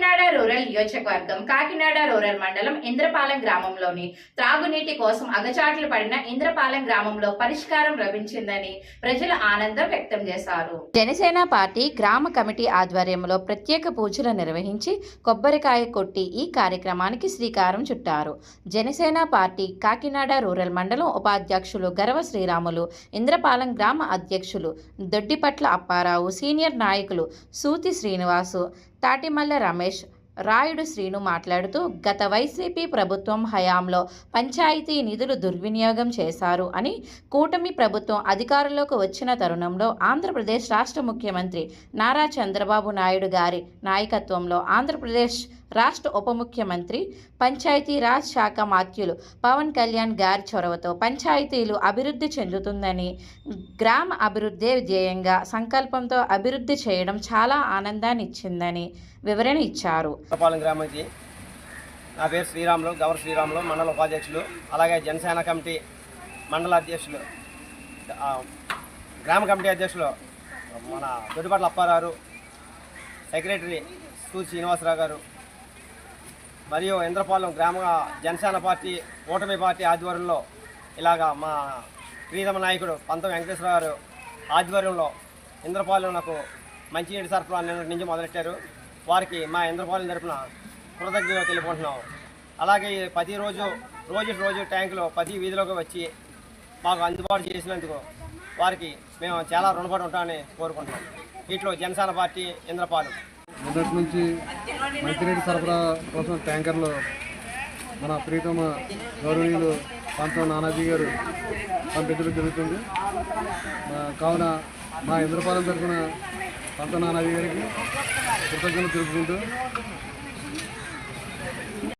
Kakinada rural నియోజకవర్గం Kakinada rural మండలం ఇంద్రపాలెం గ్రామంలోని త్రాగునీటి కోసం అగచాట్లు పడిన ఇంద్రపాలెం గ్రామంలో పరిష్కారం లభించిందని ప్రజలు ఆనందం వ్యక్తం చేశారు. జనసేన పార్టీ గ్రామ కమిటీ ఆధ్వర్యంలో ప్రత్యేక పూజలు నిర్వహించి కొబ్బరికాయ కొట్టి ఈ కార్యక్రమానికి శ్రీకారం చుట్టారు. జనసేన పార్టీ కాకినాడ రూరల్ మండలం ఉపాధ్యక్షులు గర్వ శ్రీరాములు ఇంద్రపాలెం గ్రామ అధ్యక్షులు దొడ్డిపట్ల అప్పారావు సీనియర్ నాయకులు సూతి శ్రీనివాసు తాటిమల్ల రమేష్ రాయుడు శ్రీను మాట్లాడుతూ గత వైసీపీ ప్రభుత్వం హయాంలో పంచాయతీ నిధులు దుర్వినియోగం చేశారు అని కూటమి ప్రభుత్వం అధికారంలోకి వచ్చిన తరుణంలో ఆంధ్రప్రదేశ్ రాష్ట్ర ముఖ్యమంత్రి నారా చంద్రబాబు నాయుడు గారి నాయకత్వంలో ఆంధ్రప్రదేశ్ రాష్ట్ర ఉప ముఖ్యమంత్రి పంచాయతీ రాజ్ శాఖ మాత్యులు పవన్ కళ్యాణ్ గారి చొరవతో పంచాయతీలు అభివృద్ధి చెందుతుందని గ్రామ అభివృద్ధే ధ్యేయంగా సంకల్పంతో అభివృద్ధి చేయడం చాలా ఆనందాన్ని ఇచ్చిందని వివరణ ఇచ్చారు. పాలెం గ్రామానికి. నా పేరు శ్రీరాములు గవర్ శ్రీరాములు మండల ఉపాధ్యక్షులు అలాగే జనసేన కమిటీ మండల అధ్యక్షులు గ్రామ కమిటీ అధ్యక్షులు మన దొడ్డిపట్ల అప్పారావు సెక్రటరీ సు. శ్రీనివాసరావు గారు మరియు ఇంద్రపాలెం గ్రామ జనసేన పార్టీ కూటమి పార్టీ ఆధ్వర్యంలో ఇలాగా మా ప్రీతమ నాయకుడు పంతం వెంకటేశ్వర గారు ఆధ్వర్యంలో ఇంద్రపాలెం నాకు మంచినీటి సరఫరా నిన్నటి నుంచి మొదలెట్టారు. వారికి మా ఇంద్రపాలెం తరఫున కృతజ్ఞతలు తెలుపుకుంటున్నాం. అలాగే ప్రతిరోజు రోజు రోజు ట్యాంకులు ప్రతి వీధిలోకి వచ్చి మాకు అందుబాటు చేసినందుకు వారికి మేము చాలా రుణపడి ఉంటామని కోరుకుంటున్నాం. వీటిలో జనసేన పార్టీ ఇంద్రపాలెం. మొదటి నుంచి మంచినీటి సరఫరా కోసం ట్యాంకర్లు మన ప్రీతమ గౌరవనీయులు పంతం నానాజీ గారు పంపించడం జరుగుతుంది. కావున మా ఇంద్రపాలెం తరఫున పంత అధికారికి గారికి కృతజ్ఞతలు తెలుపుకుంటూ